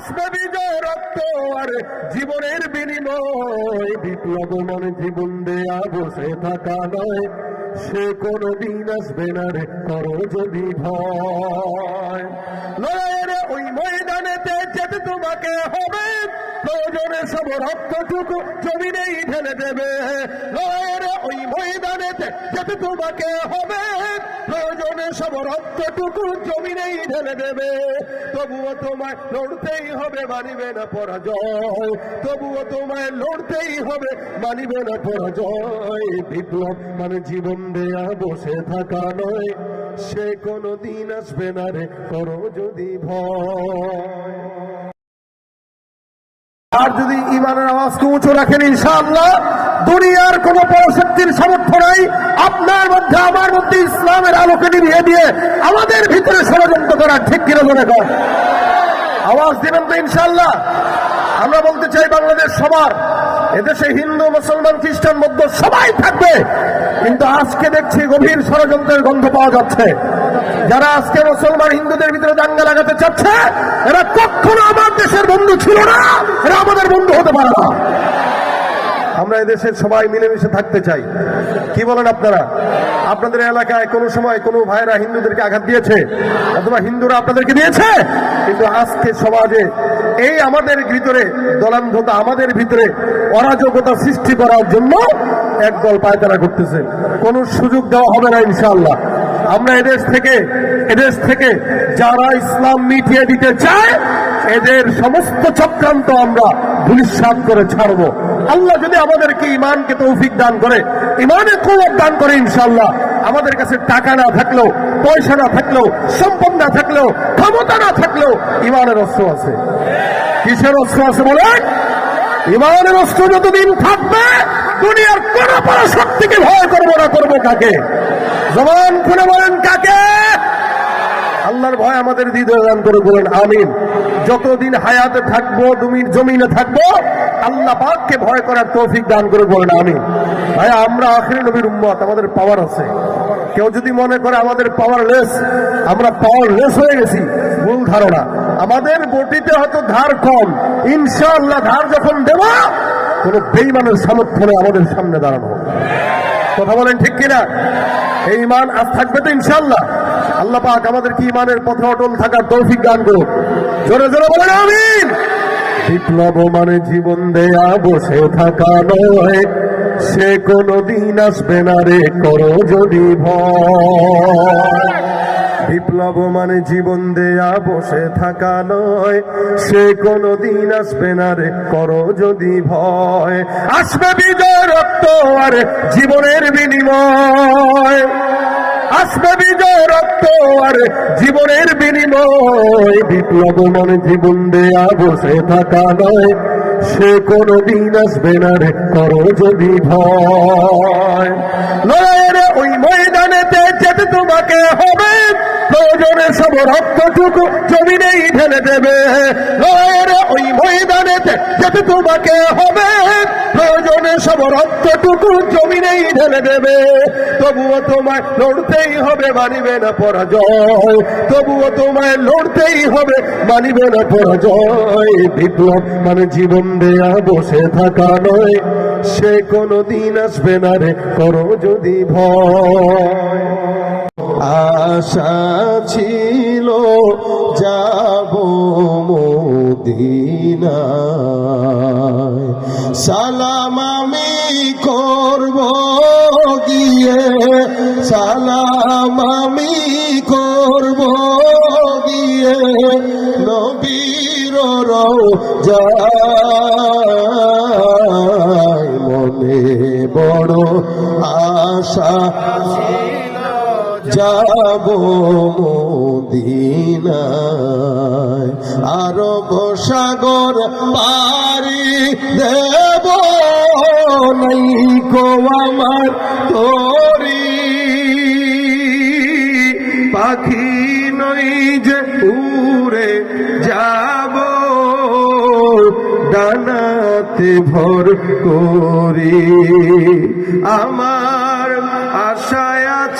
আসবে বিজয় রক্ত আর জীবনের বিনিময়। বিপ্লব মনে জীবন দেয়া বসে থাকা নয়। সে কোনো দিন আসবে না রে, করো যদি ভয়। দেবে। ওই তোমাকে হবে। দেবে। তবুও তোমায় হবে, মানিবে না তবুও তোমায় লড়তেই হবে, মানিবে না পরাজয়। বিপ্লব মানে জীবন দেয়া, বসে থাকা নয়। সে কোনো দিন আসবে না রে, করো যদি ভয়। আর যদি ইমানের আওয়াজকে উঁচু রাখেন, ইনশাআল্লাহ, দুনিয়ার কোন পরশক্তির সামর্থ্য নাই। আপনার মধ্যে, আমার মধ্যে ইসলামের আলোকে নিভিয়ে দিয়ে আমাদের ভিতরে ষড়যন্ত্র করার ঠিক কিনা মনে কর আওয়াজ দিবেন তো ইনশাল্লাহ আমরা বলতে চাই বাংলাদেশ সবার, এদেশে হিন্দু, মুসলমান, খ্রিস্টান মধ্য সবাই থাকবে। কিন্তু আজকে দেখছি গভীর ষড়যন্ত্রের গন্ধ পাওয়া যাচ্ছে। যারা আজকে মুসলমান হিন্দুদের ভিতরে দাঙ্গা লাগাতে চাচ্ছে, এরা কখনো আমার দেশের বন্ধু ছিল না, এরা আমাদের বন্ধু হতে পারে না। আমরা এদেশের সবাই মিলেমিশে থাকতে চাই। কি বলেন আপনারা? আপনাদের এলাকায় কোনো সময় কোনো ভাইরা হিন্দুদেরকে আঘাত দিয়েছে, অথবা হিন্দুরা আপনাদেরকে দিয়েছে? কিন্তু আজকে সমাজে এই আমাদের ভিতরে, দলান্ধতা আমাদের ভিতরে অরাজকতা সৃষ্টি করার জন্য একদল পায়তারা করতেছে। কোনো সুযোগ দেওয়া হবে না ইনশাআল্লাহ। আমরা এদেশ থেকে এদেশ থেকে যারা ইসলাম মিটিয়ে দিতে চায়, এদের সমস্ত চক্রান্ত আমরা ভুলিশ্বাস করে ছাড়বো। আল্লাহ যদি আমাদেরকে ইমানকে তৌফিক দান করে ইমানে কলব দান করে ইনশাল্লাহ আমাদের কাছে টাকা না থাকলেও, পয়সা না থাকলেও, সম্পদ না থাকলেও, ক্ষমতা না থাকলেও ইমানের অস্ত্র আছে। কিসের অস্ত্র আছে বলেন? ইমানের অস্ত্র যতদিন থাকবে, দুনিয়ার কোন বড় শক্তিকে ভয় করব না, করব কাকে? জবান খুলে বলেন কাকে? আল্লাহর ভয় আমাদের হৃদয় দান করে বলেন, আমিন। যতদিন হায়াতে থাকব জমিনে থাকব, আল্লাহ পাককে ভয় করার তৌফিক দান করে বলেন, আমিন। ভাই আমরা আখরি নবীর উম্মত, আমাদের পাওয়ার আছে। কেউ যদি মনে করে আমাদের পাওয়ার লেস আমরা পাওয়ার লেস হয়ে গেছি, ভুল ধারণা। আমাদের বটিতে হয়তো ধার কম, ইনশাআল্লাহ ধার যখন দেব, কোন বেইমানের সামর্থ্য নেই আমাদের সামনে দাঁড়ানো। কথা বলেন ঠিক কিনা? এই মান আজ থাকবে তো ইনশাল্লাহ আল্লাহ পাক আমাদের কি ইমানের পথে অটল থাকার তৌফিক দান করুন। জোরে জোরে বলেন, আমিন। বিপ্লব মানে জীবন দেয়া, বসে থাকা নয়। সে কোনো দিন আসবে না রে, করো যদি বিপ্লব মানে জীবন দেয়া, বসে থাকা নয়। সে কোনো দিন আসবে না রে, করো যদি ভয়। আসবে বিজয় রক্ত আর জীবনের বিনিময়। আসবে বিজয় রক্ত আর জীবনের বিনিময়। বিপ্লব মানে জীবন দেয়া বসে থাকা নয়। সে কোনো দিন আসবে না রে, করো যদি ভয়। ওই ময়দানেতে যেতে তোমাকে হবে। প্রয়োজনে সব রক্তটুকু জমিনেই ঢেলে দেবে। ওই যেতে যেতে তোমাকে হবে। প্রয়োজনে সব রক্তটুকু জমিনেই ঢেলে দেবে। তবুও তোমায় লড়তেই হবে, মানিবে না পরাজয়। তবুও তোমায় লড়তেই হবে, মানিবে না পরাজয়। বিপ্লব মানে জীবন দেয়া, বসে থাকা নয়। সে কোনো দিন আসবে না রে, করো যদি ভয়। আশা ছিল, যাব মদিনায় সালাম আমি করব গিয়ে সালাম আমি করব গিয়ে নবীর মনে বড় আশা। যাব মোদিনায়। আরব সাগর পারি দেব নাই কো আমার তোরি। পাখি নই যে উড়ে যাব, ডানাতে ভর করি। আমার আশায় আছে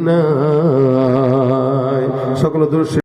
দিনায় সকল দৃশ্য